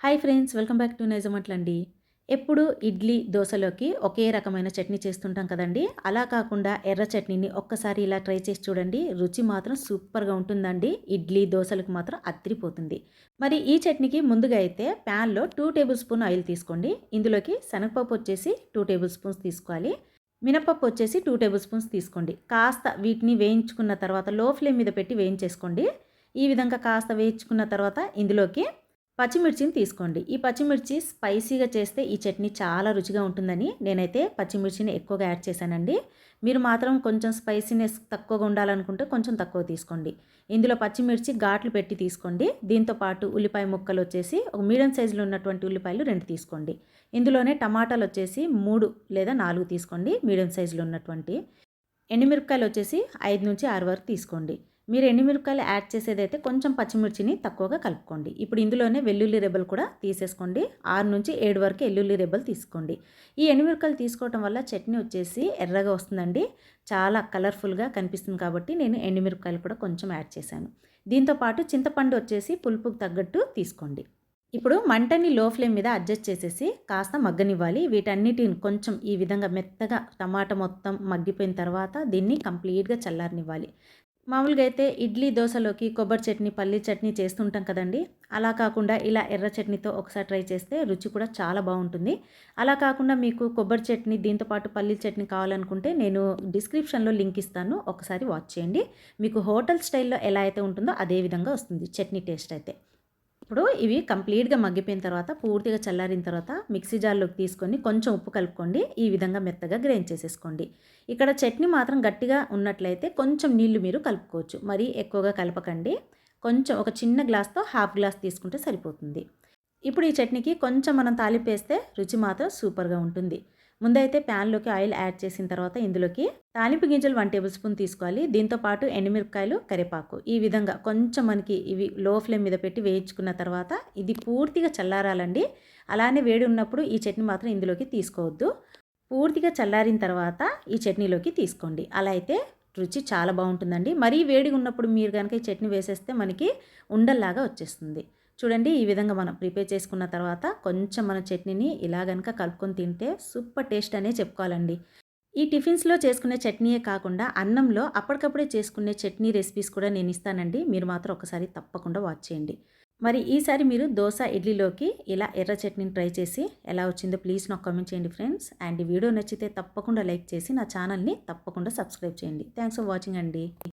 Hi friends welcome back to నైజమట్లండి. ఎప్పుడు ఇడ్లీ దోశలోకి ఒకే రకమైన చట్నీ చేస్తుంటాం కదండి? అలా కాకుండా ఎర్ర చట్నీని ఒక్కసారి ఇలా ట్రై చేసి చూడండి రుచి మాత్రం సూపర్గా ఉంటుందండి. ఇడ్లీ దోశలకు మాత్రం అత్తిరిపోతుంది. మరి ఈ చట్నీకి ముందుగా అయితే ప్యాన్లో టూ టేబుల్ స్పూన్ ఆయిల్ తీసుకోండి. ఇందులోకి శనగపప్పు వచ్చేసి టూ టేబుల్ స్పూన్స్ తీసుకోవాలి. మినపప్పు వచ్చేసి టూ టేబుల్ స్పూన్స్ తీసుకోండి. కాస్త వీటిని వేయించుకున్న తర్వాత లో ఫ్లేమ్ మీద పెట్టి వేయించేసుకోండి. ఈ విధంగా కాస్త వేయించుకున్న తర్వాత ఇందులోకి పచ్చిమిర్చిని తీసుకోండి. ఈ పచ్చిమిర్చి స్పైసీగా చేస్తే ఈ చట్నీ చాలా రుచిగా ఉంటుందని నేనైతే పచ్చిమిర్చిని ఎక్కువగా యాడ్ చేశానండి. మీరు మాత్రం కొంచెం స్పైసీనెస్ తక్కువగా ఉండాలనుకుంటే కొంచెం తక్కువ తీసుకోండి. ఇందులో పచ్చిమిర్చి ఘాట్లు పెట్టి తీసుకోండి. దీంతో పాటు ఉల్లిపాయ ముక్కలు వచ్చేసి ఒక మీడియం సైజులో ఉన్నటువంటి ఉల్లిపాయలు రెండు తీసుకోండి. ఇందులోనే టమాటాలు వచ్చేసి మూడు లేదా నాలుగు తీసుకోండి. మీడియం సైజులో ఉన్నటువంటి ఎండుమిరపకాయలు వచ్చేసి ఐదు నుంచి ఆరు వరకు తీసుకోండి. మీరు ఎండుమిరపకాయలు యాడ్ చేసేదైతే కొంచెం పచ్చిమిర్చిని తక్కువగా కలుపుకోండి. ఇప్పుడు ఇందులోనే వెల్లుల్లి రెబ్బలు కూడా తీసేసుకోండి. ఆరు నుంచి ఏడు వరకు వెల్లుల్లి రెబ్బలు తీసుకోండి. ఈ ఎండుమిరపకాయలు తీసుకోవటం వల్ల చట్నీ వచ్చేసి ఎర్రగా వస్తుందండి. చాలా కలర్ఫుల్గా కనిపిస్తుంది కాబట్టి నేను ఎండుమిరపకాయలు కూడా కొంచెం యాడ్ చేశాను. దీంతోపాటు చింతపండు వచ్చేసి పులుపుకు తగ్గట్టు తీసుకోండి. ఇప్పుడు మంటని లో ఫ్లేమ్ మీద అడ్జస్ట్ చేసేసి కాస్త మగ్గనివ్వాలి. వీటన్నిటిని కొంచెం ఈ విధంగా మెత్తగా టమాటా మొత్తం మగ్గిపోయిన తర్వాత దీన్ని కంప్లీట్గా చల్లారనివ్వాలి. మామూలుగా అయితే ఇడ్లీ దోశలోకి కొబ్బరి చట్నీ పల్లీ చట్నీ చేస్తుంటాం కదండి. అలా కాకుండా ఇలా ఎర్ర చట్నీతో ఒకసారి ట్రై చేస్తే రుచి కూడా చాలా బాగుంటుంది. అలా కాకుండా మీకు కొబ్బరి చట్నీ దీంతోపాటు పల్లీ చట్నీ కావాలనుకుంటే నేను డిస్క్రిప్షన్లో లింక్ ఇస్తాను. ఒకసారి వాచ్ చేయండి. మీకు హోటల్ స్టైల్లో ఎలా అయితే ఉంటుందో అదే విధంగా వస్తుంది చట్నీ టేస్ట్ అయితే. ఇప్పుడు ఇవి కంప్లీట్గా మగ్గిపోయిన తర్వాత పూర్తిగా చల్లారిన తర్వాత మిక్సీ జార్లోకి తీసుకొని కొంచెం ఉప్పు కలుపుకోండి. ఈ విధంగా మెత్తగా గ్రైండ్ చేసేసుకోండి. ఇక్కడ చట్నీ మాత్రం గట్టిగా ఉన్నట్లయితే కొంచెం నీళ్ళు మీరు కలుపుకోవచ్చు. మరీ ఎక్కువగా కలపకండి. కొంచెం ఒక చిన్న గ్లాస్తో హాఫ్ గ్లాస్ తీసుకుంటే సరిపోతుంది. ఇప్పుడు ఈ చట్నీకి కొంచెం మనం తాలిపేస్తే రుచి మాత్రం సూపర్గా ఉంటుంది. ముందైతే ప్యాన్లోకి ఆయిల్ యాడ్ చేసిన తర్వాత ఇందులోకి తాలింపు గింజలు వన్ టేబుల్ స్పూన్ తీసుకోవాలి. దీంతో పాటు ఎండుమిరపకాయలు కరివేపాకు ఈ విధంగా కొంచెం మనకి ఇవి లో ఫ్లేమ్ మీద పెట్టి వేయించుకున్న తర్వాత ఇది పూర్తిగా చల్లారాలండి. అలానే వేడి ఉన్నప్పుడు ఈ చట్నీ మాత్రం ఇందులోకి తీసుకోవద్దు. పూర్తిగా చల్లారిన తర్వాత ఈ చట్నీలోకి తీసుకోండి. అలా అయితే రుచి చాలా బాగుంటుందండి. మరీ వేడిగా ఉన్నప్పుడు మీరు కనుక ఈ చట్నీ వేసేస్తే మనకి ఉండల్లాగా వచ్చేస్తుంది. చూడండి ఈ విధంగా మనం ప్రిపేర్ చేసుకున్న తర్వాత కొంచెం మన చట్నీని ఇలా కనుక కలుపుకొని తింటే సూపర్ టేస్ట్ అనే చెప్పుకోవాలండి. ఈ టిఫిన్స్లో చేసుకునే చట్నీయే కాకుండా అన్నంలో అప్పటికప్పుడే చేసుకునే చట్నీ రెసిపీస్ కూడా నేను ఇస్తానండి. మీరు మాత్రం ఒకసారి తప్పకుండా వాచ్ చేయండి. మరి ఈసారి మీరు దోశ ఇడ్లీలోకి ఇలా ఎర్ర చట్నీని ట్రై చేసి ఎలా వచ్చిందో ప్లీజ్ నాకు కామెంట్ చేయండి ఫ్రెండ్స్. అండ్ వీడియో నచ్చితే తప్పకుండా లైక్ చేసి నా ఛానల్ని తప్పకుండా సబ్స్క్రైబ్ చేయండి. థ్యాంక్స్ ఫర్ వాచింగ్ అండి.